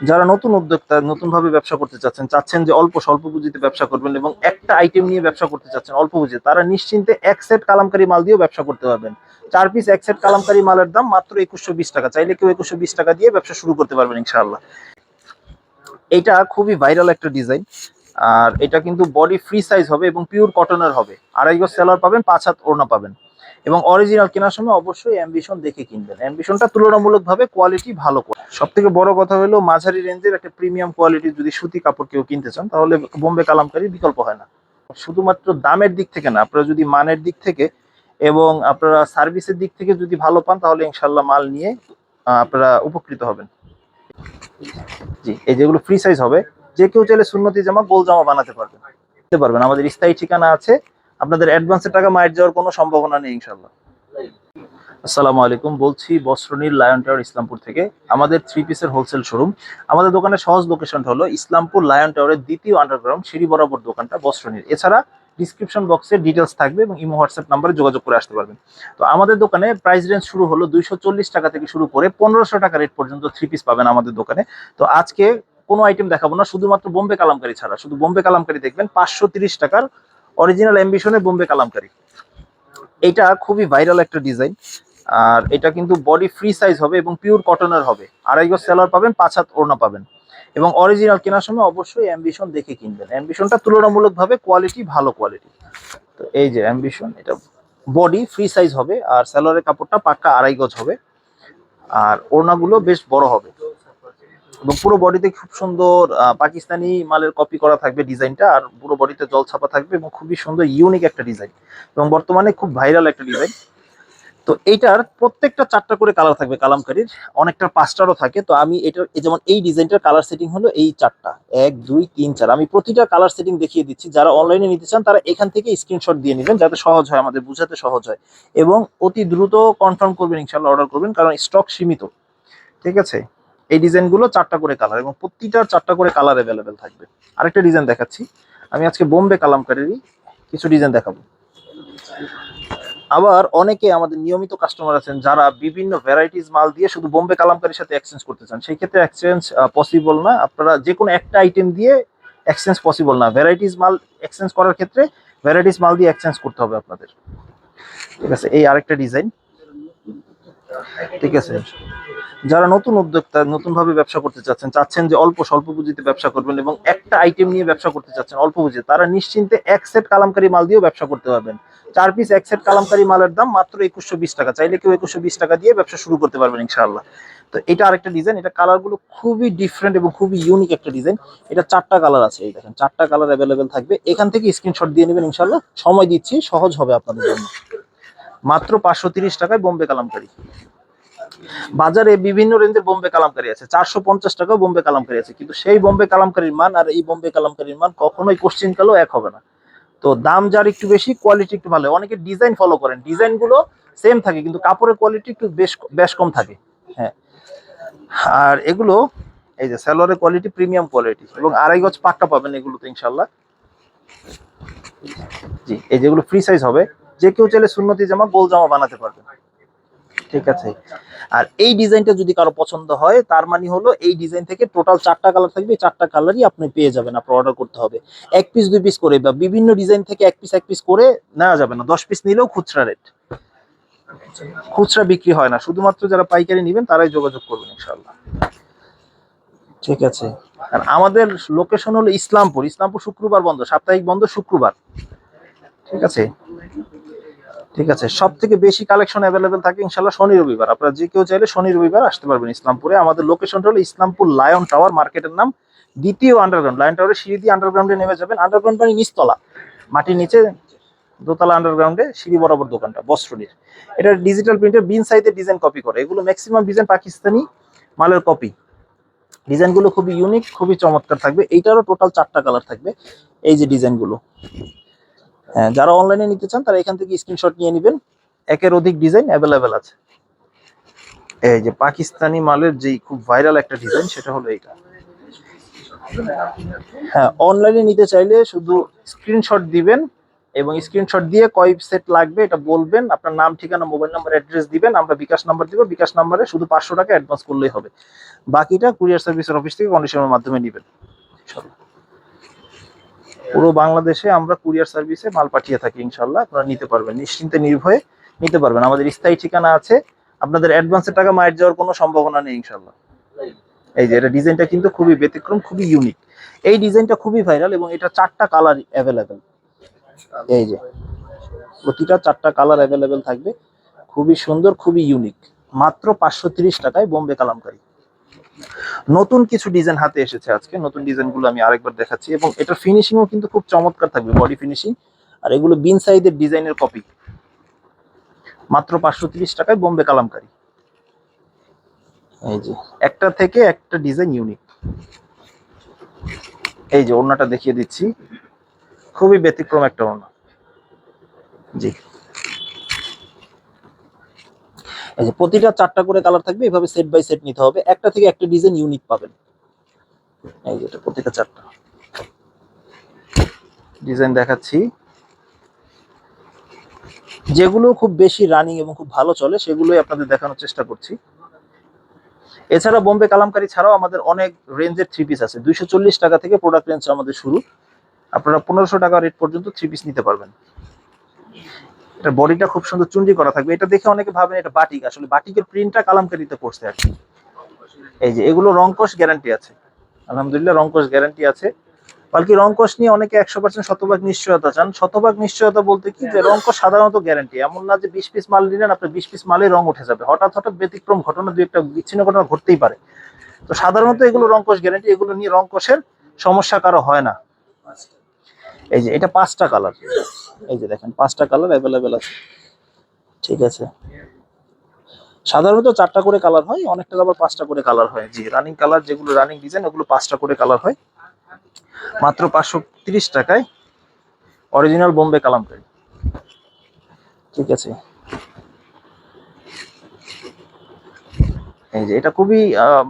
যারা নতুন উদ্যোক্তা নতুন ভাবে ব্যবসা করতে চাচ্ছেন চাচ্ছেন যে অল্প স্বল্প পুঁজিতে ব্যবসা করবেন এবং একটা আইটেম নিয়ে ব্যবসা করতে চাচ্ছেন অল্প পুঁজিতে, তারা নিশ্চিন্তে এক সেট কালামকারি মাল দিয়েও ব্যবসা করতে পারবেন। চার পিস এক সেট কালামকারি মালের দাম মাত্র একুশশো বিশ টাকা। চাইলে কেউ একুশশো বিশ টাকা দিয়ে ব্যবসা শুরু করতে পারবেন ইনশাআল্লাহ। এটা খুবই ভাইরাল একটা ডিজাইন আর এটা কিন্তু বডি ফ্রি সাইজ হবে এবং পিওর কটনের হবে। আড়াই গজ সেলার পাবেন, পাঁচ হাত ওড়না পাবেন। এবং অরিজিনাল কেনার সময় অবশ্যই অ্যাম্বিশন দেখে কিনবেন। অ্যাম্বিশনটা তুলনামূলকভাবে কোয়ালিটি ভালো সব থেকে বড় কথা হলো মাঝারি রেঞ্জের একটা প্রিমিয়াম কোয়ালিটির যদি সুতি কাপড় কেউ কিনতে চান, তাহলে বোম্বে কালামকারি বিকল্প হয় না। শুধুমাত্র দামের দিক থেকে না, আপনারা যদি মানের দিক থেকে এবং আপনারা সার্ভিসের দিক থেকে যদি ভালো পান, তাহলে ইনশাল্লাহ মাল নিয়ে আপনারা উপকৃত হবেন। জি, এই যেগুলো ফ্রি সাইজ হবে, যে কেউ চাইলে সুন্নতি জামা, গোল জামা বানাতে পারবেন। পারবেন। আমাদের স্থায়ী ঠিকানা আছে আপনাদের অ্যাডভান্সের টাকা মায়ের যাওয়ার কোনো সম্ভাবনা নেই ইনশাল্লাহ আসসালামু আলাইকুম, বলছি বস্ত্রনীল লায়ন টাওয়ার ইসলামপুর থেকে। আমাদের থ্রি পিসের হোলসেল শোরুম আমাদের দোকানের সহজ লোকেশনটা হলো ইসলামপুর লায়ন টাওয়ারের দ্বিতীয় আন্ডারগ্রাউন্ড সিঁড়ি বরাবর দোকানটা বস্ত্রনীল এছাড়া ডিসক্রিপশন বক্সে ডিটেলস থাকবে এবং ইমো হোয়াটসঅ্যাপ নাম্বারে যোগাযোগ করে আসতে পারবেন। তো আমাদের দোকানে প্রাইস রেঞ্জ শুরু হলো দুইশো চল্লিশ টাকা থেকে শুরু করে পনেরোশো টাকা রেট পর্যন্ত থ্রি পিস পাবেন আমাদের দোকানে। তো আজকে কোনো আইটেম দেখাবো না, শুধুমাত্র বোম্বে কালামকারি ছাড়া। শুধু বোম্বে কালামকারি দেখবেন, পাঁচশো টাকার অরিজিনাল অ্যাম্বিশনে বোম্বে কালামকারি। এটা খুবই ভাইরাল একটা ডিজাইন। আর এটা কিন্তু বডি ফ্রি সাইজ হবে এবং পিওর কটনের হবে। আড়াই গজ সেলার পাবেন, পাঁচ হাত ওড়না পাবেন। এবং অরিজিনাল কেনার সময় অবশ্যই অ্যাম্বিশন দেখে কিনবেন। অ্যাম্বিশনটা তুলনামূলকভাবে কোয়ালিটি ভালো কোয়ালিটি। তো এই যে অ্যাম্বিশন, এটা বডি ফ্রি সাইজ হবে, আর সেলারের কাপড়টা পাক্কা আড়াই গজ হবে। আর ওড়নাগুলো বেশ বড় হবে। এবং পুরো বডিতে খুব সুন্দর পাকিস্তানি মালের কপি করা থাকবে ডিজাইনটা আর পুরো বডিতে জল ছাপা থাকবে এবং খুবই সুন্দর ইউনিক একটা ডিজাইন। এবং বর্তমানে খুব ভাইরাল একটা ডিজাইন। তো এইটার প্রত্যেকটা চারটা করে কালার থাকবে কালামকারির, অনেকটা পাঁচটারও থাকে। তো আমি এটা যেমন এই ডিজাইনটার কালার সেটিং হলো এই চারটা। এক, দুই, তিন, চার। আমি প্রতিটা কালার সেটিং দেখিয়ে দিচ্ছি। যারা অনলাইনে নিতে চান, তারা এখান থেকে স্ক্রিনশট দিয়ে নেবেন যাতে সহজ হয়, আমাদের বোঝাতে সহজ হয়। এবং অতি দ্রুত কনফার্ম করবেন ইনশাল্লাহ অর্ডার করবেন, কারণ স্টক সীমিত। ঠিক আছে? এই ডিজাইনগুলো চারটা করে কালার এবং প্রতিটা চারটা করে কালার অ্যাভেলেবেল থাকবে। আরেকটা ডিজাইন দেখাচ্ছি। আমি আজকে বোম্বে কালামকারিরই কিছু ডিজাইন দেখাবো। আবার অনেকে আমাদের নিয়মিত কাস্টমার আছেন যারা বিভিন্ন ভ্যারাইটিস মাল দিয়ে শুধু বোম্বে কালামকারির সাথে এক্সচেঞ্জ করতে চান। সেই ক্ষেত্রে এক্সচেঞ্জ পসিবল না। আপনারা যে কোনো একটা আইটেম দিয়ে এক্সচেঞ্জ পসিবল না। ভ্যারাইটিস মাল এক্সচেঞ্জ করার ক্ষেত্রে ভ্যারাইটিস মাল দিয়ে এক্সচেঞ্জ করতে হবে আপনাদের। ঠিক আছে, এই আরেকটা ডিজাইন। ঠিক আছে। যারা নতুন উদ্যোক্তা নতুন ভাবে ব্যবসা করতে চাচ্ছেন চাচ্ছেন যে অল্প স্বল্প পুঁজিতে ব্যবসা করবেন এবং একটা আইটেম নিয়ে ব্যবসা করতে চাচ্ছেন অল্প পুঁজিতে, তারা নিশ্চিন্তে এক সেট কালামকারী মাল দিয়েও ব্যবসা করতে পারবেন। চার পিস এক সেট কালামকারী মালের দাম মাত্র একুশশো বিশ টাকা। চাইলে কেউ একুশশো বিশ টাকা দিয়ে ব্যবসা শুরু করতে পারবেন ইনশাআল্লাহ। তো এটা আরেকটা ডিজাইন এটা কালারগুলো খুবই ডিফারেন্ট এবং খুবই ইউনিক একটা ডিজাইন এটা চারটা কালার আছে, এই দেখেন, চারটা কালার অ্যাভেলেবেল থাকবে। এখান থেকে স্ক্রিনশট দিয়ে নেবেন ইনশাআল্লাহ। সময় দিচ্ছি, সহজ হবে আপনাদের জন্য। মাত্র পাঁচশো তিরিশ টাকায় বোম্বে কালামকারি। বাজারে বিভিন্ন রেঞ্জের বোম্বে কালামকারি আছে। চারশো পঞ্চাশ টাকাও বোম্বে কালামকারি আছে। কিন্তু সেই বোম্বে কালামকারির মান আর এই বোম্বে কালামকারির মান কখনোই কোশ্চিন কালেও এক হবে না। তো দাম যার একটু বেশি কোয়ালিটি একটু ভালো। অনেকে ডিজাইন ফলো করেন। ডিজাইনগুলো সেম থাকে, কিন্তু কাপড়ের কোয়ালিটি একটু বেশ বেশ কম থাকে। হ্যাঁ। আর এগুলো, এই যে সালোয়ারের কোয়ালিটি প্রিমিয়াম কোয়ালিটি এবং আড়াই গজ পাক্কা পাবেন এগুলোতে ইনশাল্লাহ জি, এই যেগুলো ফ্রি সাইজ হবে। যে কেউ চাইলে সুন্নতি জামা, গোল জামা বানাতে পারবে। ঠিক আছে? আর এই ডিজাইনটা যদি কারও পছন্দ হয়, তার মানে হলো এই ডিজাইন থেকে টোটাল চারটা কালার থাকবে। চারটা কালারই আপনি পেয়ে যাবেন, আপনার অর্ডার করতে হবে। এক পিস দুই পিস করে বা বিভিন্ন ডিজাইন থেকে এক পিস এক পিস করে নেওয়া যাবে না। দশ পিস নিলেও খুচরা রেট খুচরা বিক্রি হয় না। শুধুমাত্র যারা পাইকারি নেবেন, তারাই যোগাযোগ করবেন ইনশাল্লাহ ঠিক আছে? আর আমাদের লোকেশন হলো ইসলামপুর। ইসলামপুর শুক্রবার বন্ধ, সাপ্তাহিক বন্ধ শুক্রবার। ঠিক আছে? ঠিক আছে? সব থেকে বেশি কালেকশন অ্যাভেলেবেল থাকে ইনশাল্লাহ শনি রবিবার। আপনারা যে কেউ চাইলে শনি রবিবার আসতে পারবেন ইসলামপুরে। আমাদের লোকেশনটা হলো ইসলামপুর লায়ন টাওয়ার মার্কেটের নাম। দ্বিতীয় আন্ডারগ্রাউন্ড লায়ন টাওয়ারের সিঁড়ি দিয়ে আন্ডারগ্রাউন্ডে নেমে যাবেন। আন্ডারগ্রাউন্ড মানে নিচতলা। মাটির নিচে দোতলা আন্ডারগ্রাউন্ডে সিঁড়ি বরাবর দোকানটা, বস্ত্রনীর। এটা ডিজিটাল প্রিন্টের বিন সাইজের ডিজাইন কপি করে। এগুলো ম্যাক্সিমাম ডিজাইন পাকিস্তানি মালের কপি ডিজাইনগুলো খুবই ইউনিক খুবই চমৎকার থাকবে। এইটারও টোটাল চারটা কালার থাকবে। এই যে ডিজাইনগুলো যারা অনলাইনে নিতে চান, তারা এখান থেকে স্ক্রিনশট নিয়ে নেবেন। একের অধিক ডিজাইন অ্যাভেলেবেল আছে। এই যে পাকিস্তানি মালের যেই খুব ভাইরাল একটা ডিজাইন সেটা হলো এইটা। হ্যাঁ অনলাইনে নিতে চাইলে শুধু স্ক্রিনশট দিবেন এবং স্ক্রিনশট দিয়ে কয় সেট লাগবে এটা বলবেন। আপনার নাম, ঠিকানা মোবাইল নাম্বার অ্যাড্রেস দিবেন। আমরা বিকাশ নাম্বার দিব। বিকাশ নাম্বারে শুধু পাঁচশো টাকা অ্যাডভান্স করলেই হবে। বাকিটা কুরিয়ার সার্ভিসের অফিস থেকে কন্ডিশনের মাধ্যমে নেবেন। পুরো বাংলাদেশে আমরা কুরিয়ার সার্ভিসে মাল পাঠিয়ে থাকি ইনশাল্লাহ আপনারা নিতে পারবেন, নিশ্চিন্তে নির্ভয়ে নিতে পারবেন। আমাদের স্থায়ী ঠিকানা আছে। আপনাদের অ্যাডভান্সের টাকা মায়ের যাওয়ার কোনো সম্ভাবনা নেই ইনশাল্লাহ এই যে, এটা ডিজাইনটা কিন্তু খুবই ব্যতিক্রম, খুবই ইউনিক এই ডিজাইনটা খুবই ভাইরাল এবং এটা চারটা কালার অ্যাভেলেবেল এই যে, প্রতিটা চারটা কালার অ্যাভেলেবেল থাকবে। খুবই সুন্দর, খুবই ইউনিক মাত্র পাঁচশো টাকায় বোম্বে কালামকারী। নতুন কিছু ডিজাইন হাতে এসেছে আজকে। নতুন ডিজাইনগুলো আমি আরেকবার দেখাচ্ছি। এবং এটার ফিনিশিংও কিন্তু খুব চমৎকার থাকবে বডি ফিনিশিং আর এগুলো বিন সাইজের ডিজাইনের কপি মাত্র পাঁচশো টাকায় বোম্বে কালামকারী। এই যে, একটা থেকে একটা ডিজাইন ইউনিক এই যে, ওড়নাটা দেখিয়ে দিচ্ছি। খুবই ব্যতিক্রম একটা ওড়না। জি। যে প্রতিটা চারটা করে কালার থাকবে, এভাবে সেট বাই সেট নিতে হবে। একটা থেকে একটা ডিজাইন ইউনিক পাবেন। এই যে এটা, প্রতিটা চারটা। ডিজাইন দেখাচ্ছি। যেগুলো খুব বেশি রানিং এবং খুব ভালো চলে, সেগুলোই আপনাদের দেখানোর চেষ্টা করছি। এছাড়া বোম্বে কালামকারি ছাড়াও আমাদের অনেক রেঞ্জের থ্রি পিস আছে। দুইশো চল্লিশ টাকা থেকে প্রোডাক্ট রেঞ্জ আমাদের শুরু। আপনারা পনেরোশো টাকা রেট পর্যন্ত থ্রি পিস নিতে পারবেন। এটা বডিটা খুব সুন্দর চুন্ডি করা থাকবে। এটা দেখে অনেকে ভাবেন এটা বাটিক। আসলে বাটিকের প্রিন্টটা কালামকারিতে পড়ছে আর কি। এই যে, এগুলো রংকশ গ্যারান্টি আছে। আলহামদুলিল্লাহ রংকশ গ্যারান্টি আছে। বাকি রংকশ নিয়ে অনেকে একশো পার্সেন্ট শতভাগ নিশ্চয়তা চান। শতভাগ নিশ্চয়তা বলতে কি যে রংকশ সাধারণত গ্যারান্টি এমন না যে বিশ পিস মাল নিলেন, আপনার বিশ পিস মালে রং উঠে যাবে। হঠাৎ হঠাৎ ব্যতিক্রম ঘটনা দুই একটা বিচ্ছিন্ন ঘটনা ঘটতেই পারে। তো সাধারণত এগুলো রংকশ গ্যারান্টি এগুলো নিয়ে রংকশের সমস্যা কারও হয় না। এই যে, এটা পাঁচটা কালার এই যে দেখেন, পাঁচটা কালার অ্যাভেলেবেল আছে। ঠিক আছে। সাধারণত চারটা করে কালার হয়, অনেকটা আবার পাঁচটা করে কালার হয়। জি রানিং কালার যেগুলো রানিং ডিজাইন ওগুলো পাঁচটা করে কালার হয়। মাত্র পাঁচশো তিরিশ টাকায় অরিজিনাল বোম্বে কালাম কালামকারি ঠিক আছে। এই যে, এটা খুবই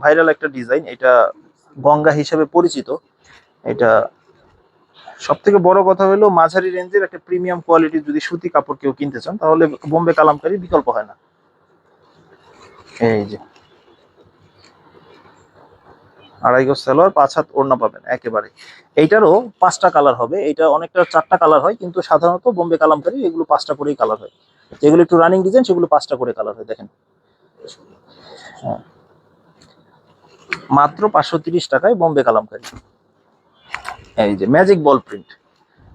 ভাইরাল একটা ডিজাইন এটা গঙ্গা হিসেবে পরিচিত। এটা সব থেকে বড় কথা হলো মাঝারি রেঞ্জের একটা প্রিমিয়াম কোয়ালিটির যদি সুতি কাপড় কেউ কিনতে চান, তাহলে বোম্বে কালামকারি বিকল্প হয় না। এই যে। আড়াই গজ সালোয়ার, পাঁচ হাত ওড়না পাবেন একেবারে। এইটারও পাঁচটা কালার হবে। এটা অনেকটা চারটা কালার হয়, কিন্তু সাধারণত বোম্বে কালামকারি এগুলো পাঁচটা করেই কালার হয়। যেগুলো একটু রানিং ডিজাইন সেগুলো পাঁচটা করে কালার হয়, দেখেন। হ্যাঁ। মাত্র পাঁচশো টাকায় বোম্বে কালামকারি। এই যে magic ball print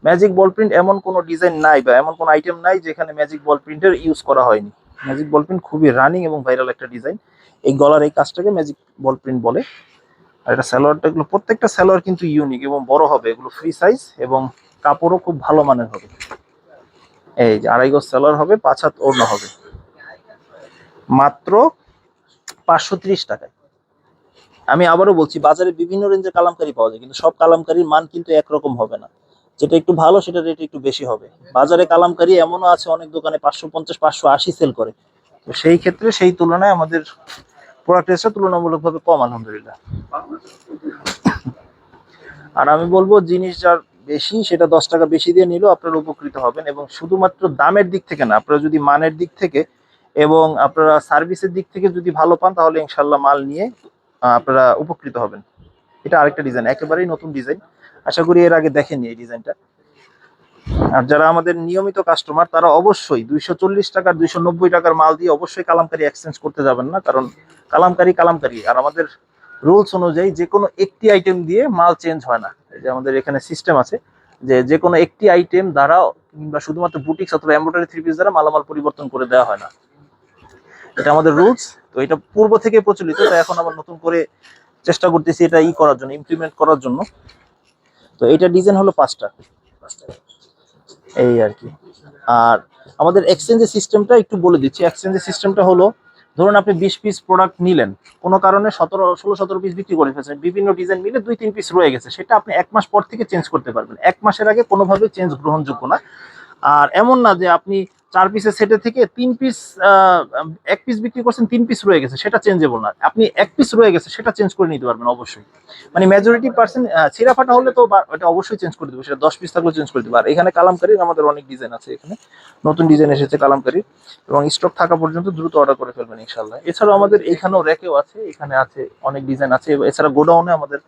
magic ball print এমন কোনো ডিজাইন নাই বা এমন কোনো আইটেম নাই যেখানে ম্যাজিক বল প্রিন্টের ইউজ করা হয়নি। ম্যাজিক বল প্রিন্ট খুবই রানিং এবং ভাইরাল একটা ডিজাইন এই গলার এই কাজটাকে ম্যাজিক বল প্রিন্ট বলে। আর এটা স্যালোয়ারটা এগুলো প্রত্যেকটা স্যালোয়ার কিন্তু ইউনিক এবং বড় হবে। এগুলো ফ্রি সাইজ এবং কাপড়ও খুব ভালো মানের হবে। এই যে আড়াই গজ স্যালোয়ার হবে, পাঁচ হাত ওড়না হবে। মাত্র পাঁচশো ত্রিশ টাকায়। আমি আবারও বলছি, বাজারে বিভিন্ন রেঞ্জের কালামকারি পাওয়া যায়, কিন্তু সব কালামকারির মান কিন্তু একরকম হবে না। যেটা একটু ভালো, সেটা রেট একটু বেশি হবে। বাজারে কালামকারি এমনও আছে, অনেক দোকানে পাঁচশো পঞ্চাশ, পাঁচশো আশি সেল করে। তো সেই ক্ষেত্রে সেই তুলনায় আমাদের প্রোডাক্ট রেটটা তুলনামূলকভাবে কম, আলহামদুলিল্লাহ। আর আমি বলব, জিনিস যার বেশি, সেটা দশ টাকা বেশি দিয়ে নিলেও আপনারা উপকৃত হবেন। এবং শুধুমাত্র দামের দিক থেকে না, আপনারা যদি মানের দিক থেকে এবং আপনারা সার্ভিসের দিক থেকে যদি ভালো পান, তাহলে ইনশাল্লাহ মাল নিয়ে আপনারা উপকৃত হবেন। এটা আরেকটা ডিজাইন একেবারেই নতুন ডিজাইন আশা করি এর আগে দেখেননি এই ডিজাইনটা আর যারা আমাদের নিয়মিত কাস্টমার তারা অবশ্যই দুইশো চল্লিশ টাকার, দুইশো নব্বই টাকার মাল দিয়ে অবশ্যই কালামকারি এক্সচেঞ্জ করতে যাবেন না, কারণ কালামকারি কালামকারি। আর আমাদের রুলস অনুযায়ী যে কোনো একটি আইটেম দিয়ে মাল চেঞ্জ হয় না। যে আমাদের এখানে সিস্টেম আছে যে যে কোনো একটি আইটেম দ্বারা কিংবা শুধুমাত্র বুটিক্স অথবা এমব্রয়ডারি থ্রি পিস দ্বারা মালামাল পরিবর্তন করে দেওয়া হয় না। এটা আমাদের রুলস তো এটা পূর্ব থেকে প্রচলিত, তাই এখন আবার নতুন করে চেষ্টা করতেছি এটা ই করার জন্য ইমপ্লিমেন্ট করার জন্য। তো এটা ডিজাইন হলো পাঁচটা। এই আর কি। আর আমাদের এক্সচেঞ্জের সিস্টেমটা একটু বলে দিচ্ছি। এক্সচেঞ্জের সিস্টেমটা হলো, ধরুন আপনি বিশ পিস প্রোডাক্ট নিলেন, কোনো কারণে সতেরো, ষোলো, সতেরো পিস বিক্রি করে ফেলছেন, বিভিন্ন ডিজাইন মিলে দুই, তিন পিস রয়ে গেছে, সেটা আপনি এক মাস পর থেকে চেঞ্জ করতে পারবেন। এক মাসের আগে কোনোভাবে চেঞ্জ গ্রহণযোগ্য না। আর এমন না যে আপনি চার পিসের সেটে থেকে তিন পিস এক পিস বিক্রি করছেন, তিন পিস রয়ে গেছে। সেটা চেঞ্জেবল না। আপনি এক পিস রয়ে গেছে, সেটা চেঞ্জ করে নিতে পারবেন অবশ্যই। মানে মেজরিটি পার্সেন্ট ছিঁড়া ফাটা হলে তো ওটা অবশ্যই চেঞ্জ করে দেবো। সেটা দশ পিস থাকলেও চেঞ্জ করে দেবো। আর এখানে কালামকারির আমাদের অনেক ডিজাইন আছে এখানে। নতুন ডিজাইন এসেছে কালামকারির। এবং স্টক থাকা পর্যন্ত দ্রুত অর্ডার করে ফেলবেন ইনশাল্লাহ এছাড়াও আমাদের এখানেও র্যাকেও আছে, এখানে আছে অনেক ডিজাইন আছে। এছাড়া গোডাউনে আমাদের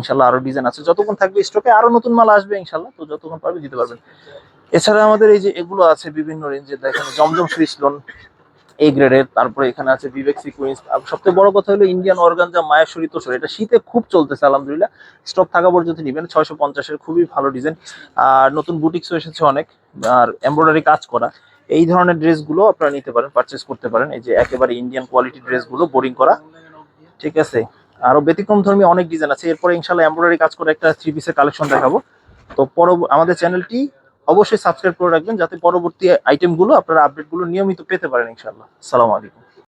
ইনশাল্লাহ আরও ডিজাইন আছে। যতক্ষণ থাকবে স্টকে আরও নতুন মাল আসবে ইনশাল্লাহ তো যতক্ষণ পারবে দিতে পারবেন। এছাড়া আমাদের এই যে এগুলো আছে বিভিন্ন রেঞ্জের দেখেন জমজম সুইচ লোন এই গ্রেডের তারপরে এখানে আছে বিবেক সিকুয়েন্স সবথেকে বড় কথা হলো ইন্ডিয়ান অর্গান যা অর্গানজা মায়াসরি তোষর এটা শীতে খুব চলতেছে, আলহামদুলিল্লাহ। স্টক থাকা পর্যন্ত নিবেন, ছয়শো পঞ্চাশের খুবই ভালো ডিজাইন আর নতুন বুটিক্সও এসেছে অনেক, আর এমব্রয়ডারি কাজ করা। এই ধরনের ড্রেসগুলো আপনারা নিতে পারেন পারচেস করতে পারেন। এই যে একেবারে ইন্ডিয়ান কোয়ালিটি ড্রেসগুলো বোরিং করা। ঠিক আছে? আরও ব্যতিক্রম ধর্মী অনেক ডিজাইন আছে। এরপরে ইনশাল্লাহ এমব্রয়ডারি কাজ করে একটা থ্রি পিসের কালেকশন দেখাবো। তো পর আমাদের চ্যানেলটি অবশ্যই সাবস্ক্রাইব করে রাখবেন যাতে পরবর্তী আইটেমগুলো আপনারা আপডেটগুলো নিয়মিত পেতে পারেন ইনশাল্লাহ সালাম আলাইকুম।